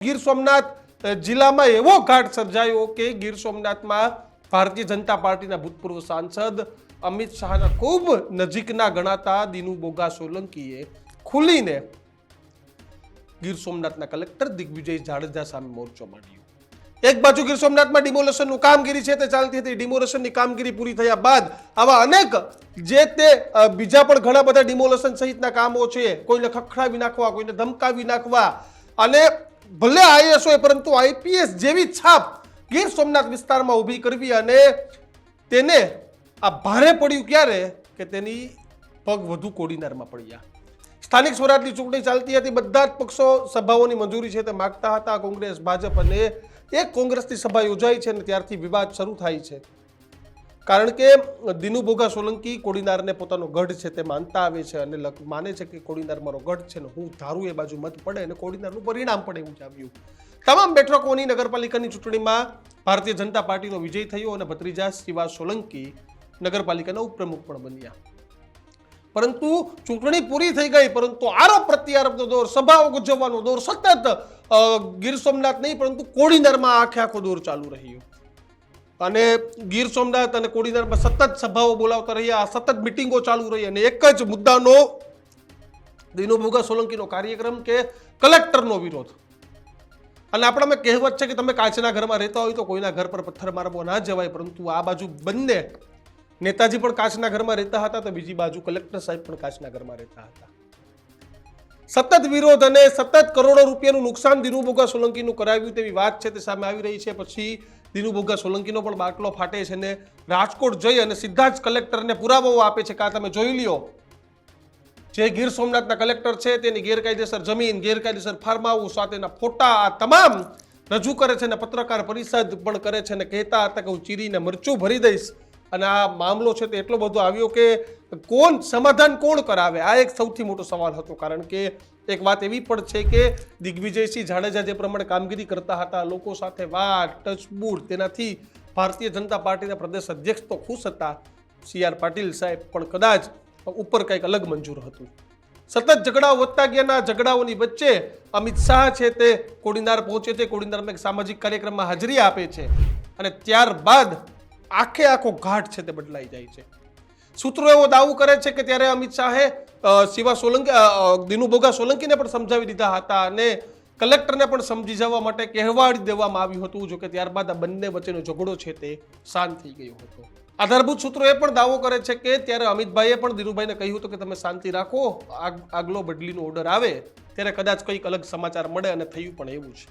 ગીર સોમનાથ જિલ્લામાં એવો ઘાટ સર્જાયો કે ગીર સોમનાથમાં ભારતીય જનતા પાર્ટીના ભૂતપૂર્વ સાંસદ અમિત શાહના ખૂબ નજીકના ગણાતા દિનુ બોગા સોલંકીએ ખુલીને ગીર સોમનાથના કલેક્ટર દિગ્વિજય જાડેજા સામે મોરચો માંડ્યો. એક બાજુ ગીર સોમનાથમાં ડિમોલેશનનું કામગીરી છે તે ચાલતી હતી. ડિમોલેશનની કામગીરી પૂરી થયા બાદ આવા અનેક જે તે બીજા પણ ઘણા બધા ડિમોલેશન સહિતના કામો છે, કોઈને ખખડાવી નાખવા, કોઈને ધમકાવી નાખવા અને ભલે આઈએસ હોય, પરંતુ આઈપીએસ જેવી છાપ ગીર સોમનાથ વિસ્તારમાં ઊભી કરવી અને તેને આ ભારે પડ્યું ક્યારે કે તેની પગ વધુ કોડીનારમાં પડ્યા. સ્થાનિક સ્વરાજની ચૂંટણી ચાલતી હતી. બધા જ પક્ષો સભાઓની મંજૂરી છે તે માગતા હતા. કોંગ્રેસ, ભાજપ અને એક કોંગ્રેસની સભા યોજાઈ છે અને ત્યારથી વિવાદ શરૂ થાય છે. કારણ કે દિનુ બોગા સોલંકી કોડીનારને પોતાનો ગઢ છે તે માનતા આવે છે અને માને છે કે કોડીનાર મારો ગઢ છે ને હું ધારું એ બાજુ મત પડે અને કોડીનારનું પરિણામ પણ એવું જામ્યું તમામ બેઠકોની નગરપાલિકાની ચૂંટણીમાં ભારતીય જનતા પાર્ટીનો વિજય થયો અને ભત્રીજા શિવા સોલંકી નગરપાલિકાના ઉપપ્રમુખ પણ બન્યા. પરંતુ ચૂંટણી પૂરી થઈ ગઈ, પરંતુ આરોપ પ્રત્યારોપનો દોર, સભાઓ ગુજવવાનો દોર સતત ગીર સોમનાથ નહીં, પરંતુ કોડીનારમાં આખે આખો દોર ચાલુ રહ્યો. અને ગીર સોમનાથ અને કોડીનારમાં સતત સભાઓ બોલાવતા રહ્યા. સતત મિટિંગો ચાલુ રહી અને એક જ મુદ્દાનો દિનો ભોગા સોલંકીનો કાર્યક્રમ કે કલેક્ટરનો વિરોધ. અને આપણામાં કહેવત છે કે તમે કાચના ઘરમાં રહેતા હોય તો કોઈના ઘર પર પથ્થર મારવો ના જવાય, પરંતુ આ બાજુ બંને નેતાજી પણ કાચના ઘરમાં રહેતા હતા તો બીજી બાજુ કલેક્ટર સાહેબ પણ કાચના ઘરમાં રહેતા હતા. સતત વિરોધ અને સતત કરોડો રૂપિયાનું નુકસાન દિનુ બોગા સોલંકીનું કરાવ્યું તેવી વાત છે તે સામે આવી રહી છે. પછી દિનુ બોગા સોલંકીનો પણ બાટલો ફાટે છે ને રાજકોટ જઈ અને સીધા જ કલેક્ટરને પુરાવાઓ આપે છે કે તમે જોઈ લ્યો. જે ગીર સોમનાથના કલેક્ટર છે તેની ગેરકાયદેસર જમીન, ગેરકાયદેસર ફાર્મ હાઉસ, સાથેના ફોટા આ તમામ રજૂ કરે છે અને પત્રકાર પરિષદ પણ કરે છે અને કહેતા હતા કે હું ચીરીને મરચું ભરી દઈશ. અને આ મામલો છે તે એટલો બધો આવ્યો કે કોણ સમાધાન કોણ કરાવે? આ એક સૌથી મોટો સવાલ હતો, કારણ કે એક વાત એવી પણ છે કે દિગ્વિજયસિંહ જાડેજા જે પ્રમાણે કામગીરી કરતા હતા, લોકો સાથે વાત ટચબૂડ તેનાથી ભારતીય જનતા પાર્ટીના પ્રદેશ અધ્યક્ષ તો ખુશ હતા. સી આર પાટીલ સાહેબ પણ કદાચ ઉપર કંઈક અલગ મંજૂર હતું. સતત ઝઘડાઓ વધતા ગયાના ઝઘડાઓની વચ્ચે અમિત શાહ છે તે કોડીનાર પહોંચે છે, કોડીનારમાં એક સામાજિક કાર્યક્રમમાં હાજરી આપે છે અને ત્યારબાદ આખે આખો ઘાટ છે તે બદલાઈ જાય છે. સૂત્રો એવો દાવો કરે છે કે ત્યારે અમિત શાહે શિવા સોલંકી દિનુભોગા સોલંકીને પણ સમજાવી દીધા હતા અને કલેક્ટરને પણ સમજી જવા માટે કહેવાડી દેવામાં આવ્યું હતું, જોકે ત્યારબાદ આ બંને વચ્ચેનો ઝઘડો છે તે શાંત થઈ ગયો હતો. આધારભૂત સૂત્રો એ પણ દાવો કરે છે કે ત્યારે અમિતભાઈએ પણ ધીરુભાઈને કહ્યું હતું કે તમે શાંતિ રાખો, આગ, આગલો બદલીનો ઓર્ડર આવે, ત્યારે કદાચ કંઈક અલગ સમાચાર મળે અને થયું પણ એવું છે.